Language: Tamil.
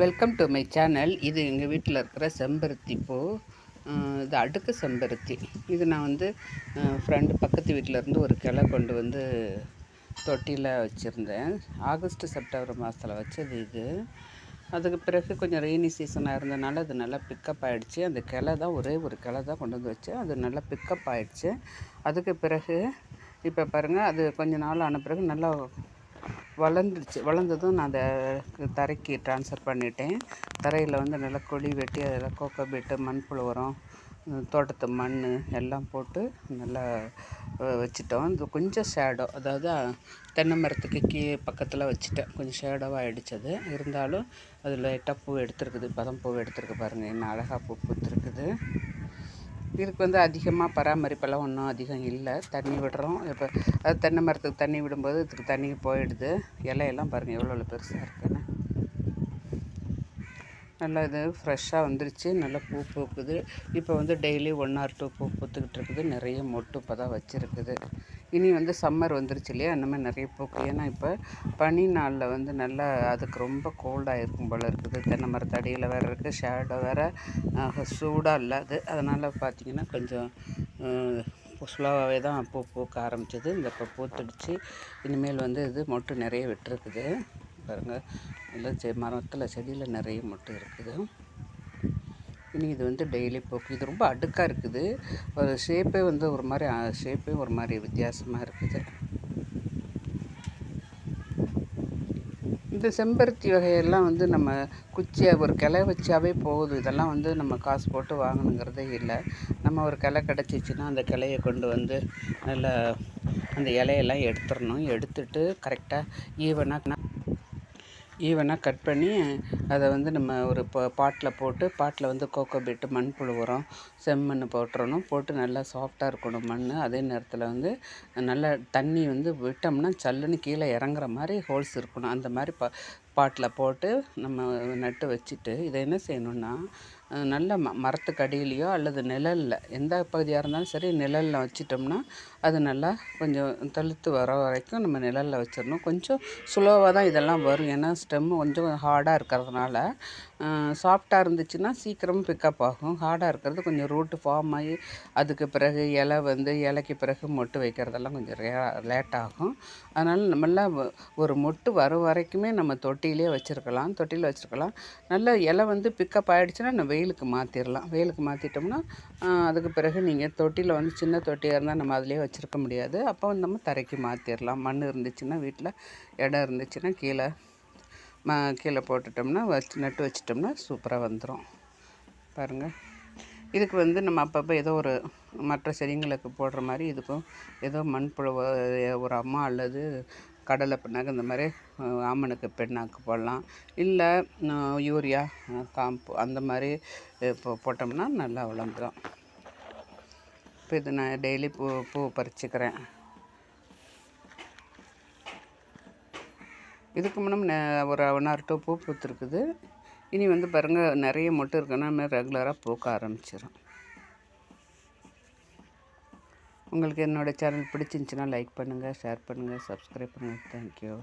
வெல்கம் டு மை சேனல் இது எங்கள் வீட்டில் இருக்கிற செம்பருத்தி பூ. இது அடுக்கு செம்பருத்தி. இது நான் வந்து ஃப்ரெண்டு பக்கத்து வீட்டிலேருந்து ஒரு கிளை கொண்டு வந்து தொட்டியில் வச்சுருந்தேன். ஆகஸ்ட் செப்டம்பர் மாதத்தில் வச்சது இது. அதுக்கு பிறகு கொஞ்சம் ரெய்னி சீசனாக இருந்தனால அது நல்லா பிக்கப் ஆகிடுச்சு அந்த கிளை தான் ஒரே ஒரு கிளை தான் கொண்டு வந்து வச்சேன். அது நல்லா பிக்கப் ஆகிடுச்சு அதுக்கு பிறகு இப்போ பாருங்கள் அது கொஞ்ச நாள் ஆன பிறகு நல்லா வளர்ந்துருச்சு. வளர்ந்ததும் நான் அதை தரைக்கு ட்ரான்ஸ்ஃபர் பண்ணிட்டேன். தரையில் வந்து நல்லா கொடி வெட்டி அதில் கோக்கோ பீட்டு மண்புழு உரம் தோட்டத்து மண் எல்லாம் போட்டு நல்லா வச்சுட்டோம். இது கொஞ்சம் ஷேடோ அதாவது தென்னை மரத்துக்கு கீழே பக்கத்தில் வச்சுட்டேன். கொஞ்சம் ஷேடோவாக ஆகிடுச்சது இருந்தாலும் அது லைட்டாக பூ எடுத்துருக்குது பதம் பூ எடுத்துருக்கு பாருங்கள் என்ன அழகாக பூ பூத்துருக்குது. இதுக்கு வந்து அதிகமாக பராமரிப்பெல்லாம் ஒன்றும் அதிகம் இல்லை. தண்ணி விடுறோம். இப்போ அது தென்னை மரத்துக்கு தண்ணி விடும்போது இதுக்கு தண்ணி போயிடுது. இலையெல்லாம் பாருங்கள் எவ்வளோ பெருசாக இருக்குன்னு. நல்லா இது ஃப்ரெஷ்ஷாக வந்துருச்சு. நல்லா பூ பூக்குது. இப்போ வந்து டெய்லி ஒன் ஆர் டூ பூ பூத்துக்கிட்டு இருக்குது. நிறைய மொட்டு இப்போ தான் வச்சுருக்குது. இனி வந்து சம்மர் வந்துருச்சு இல்லையா? அந்த மாதிரி நிறைய பூக்கு. ஏன்னா இப்போ பனி நாளில் வந்து நல்லா அதுக்கு ரொம்ப கோல்டாக இருக்கும் போல் இருக்குது. தென்னை மரத்தடியில் வேறு இருக்குது ஷேடோ வேறு சூடாக இல்லை அது. அதனால் பார்த்திங்கன்னா கொஞ்சம் ஸ்லோவாகவே தான் பூ பூக்க ஆரம்பிச்சது. இந்த இப்போ பூத்துடுச்சு. இனிமேல் வந்து இது மொட்டு நிறைய விட்டுருக்குது. பாருங்கள் எல்லாம் செ மரத்தில் செடியில் நிறைய மொட்டு இருக்குது. இனி இது வந்து டெய்லி போக்கு. இது ரொம்ப அடுக்காக இருக்குது. ஒரு ஷேப்பே வந்து ஒரு மாதிரி ஷேப்பே ஒரு மாதிரி வித்தியாசமாக இருக்குது. இந்த செம்பருத்தி வகையெல்லாம் வந்து நம்ம குச்சியாக ஒரு கிளை வச்சாவே போகுது. இதெல்லாம் வந்து நம்ம காசு போட்டு வாங்கணுங்கிறதே இல்லை. நம்ம ஒரு கிளை கிடச்சிச்சின்னா அந்த கிளையை கொண்டு வந்து நல்லா அந்த இலையெல்லாம் எடுத்துடணும். எடுத்துட்டு கரெக்டாக ஈவனாக ஈவனாக கட் பண்ணி அதை வந்து நம்ம ஒரு பா பாட்டில் போட்டு பாட்டில் வந்து கோகோ பீட்டு மண்புழு உரம் செம்மண் போட்டுறணும் போட்டு நல்லா சாஃப்டாக இருக்கணும் மண் அதே நேரத்தில் வந்து நல்லா தண்ணி வந்து விட்டோம்னா சல்லுன்னு கீழே இறங்குற மாதிரி ஹோல்ஸ் இருக்கணும். அந்த மாதிரி பா பாட்டில் போட்டு நம்ம நட்டு வச்சுட்டு இதை என்ன செய்யணுன்னா நல்ல ம மரத்துக்கு அடியிலையோ அல்லது நிழலில் எந்த பகுதியாக இருந்தாலும் சரி நிழலில் வச்சிட்டோம்னா அது நல்லா கொஞ்சம் தளிர்த்து வர வரைக்கும் நம்ம நிழலில் வச்சிடணும். கொஞ்சம் ஸ்லோவாக தான் இதெல்லாம் வரும். ஏன்னா ஸ்டெம்மு கொஞ்சம் ஹார்டாக இருக்கிறதுனால சாஃப்டாக இருந்துச்சுன்னா சீக்கிரமும் பிக்கப் ஆகும். ஹார்டாக இருக்கிறது கொஞ்சம் ரூட்டு ஃபார்ம் ஆகி அதுக்கு பிறகு இலை வந்து இலைக்கு பிறகு மொட்டு வைக்கிறதெல்லாம் கொஞ்சம் ரே லேட் ஆகும். அதனால் நம்மளாம் ஒரு மொட்டு வர வரைக்குமே நம்ம தொட்டியிலே வச்சுருக்கலாம் தொட்டியில் வச்சுருக்கலாம். நல்ல இலை வந்து பிக்கப் ஆகிடுச்சுன்னா நம்ம வெயிலுக்கு மாற்றிடலாம் வெயிலுக்கு மாற்றிட்டோம்னா அதுக்கு பிறகு நீங்கள் தொட்டியில் வந்து சின்ன தொட்டியாக இருந்தால் நம்ம அதிலே வச்சுருக்க முடியாது. அப்போ வந்து நம்ம தரைக்கு மாற்றிடலாம் மண் இருந்துச்சுன்னா வீட்டில் இடம் இருந்துச்சுன்னா கீழே ம கீழே போட்டுட்டோம்னா வச்சு நட்டு வச்சிட்டோம்னா சூப்பராக வந்துடும் பாருங்கள் இதுக்கு வந்து நம்ம அப்பப்போ ஏதோ ஒரு மற்ற செடிங்களுக்கு போடுற மாதிரி இதுக்கும் ஏதோ மண்புழு ஒரு அம்மா அல்லது கடலை பிண்ணாக்கு இந்த மாதிரி ஆமணக்கு பிண்ணாக்கு போடலாம். இல்லை யூரியா காம்பு அந்த மாதிரி இப்போ போட்டோம்னா நல்லா வளர்ந்துடும் இப்போ இது நான் டெய்லி பூ பூ பறிச்சுக்கிறேன். இதுக்கு முன்னே ஒரு ஒன் ஆர் டூ பூ பூத்துருக்குது. இனி வந்து பாருங்கள் நிறைய மொட்டு இருக்குன்னா ரெகுலராக பூக்க ஆரம்பிச்சிடும் உங்களுக்கு என்னோடய சேனல் பிடிச்சிருந்துச்சின்னா லைக் பண்ணுங்கள் ஷேர் பண்ணுங்கள் சப்ஸ்கிரைப் பண்ணுங்கள் தேங்க்யூ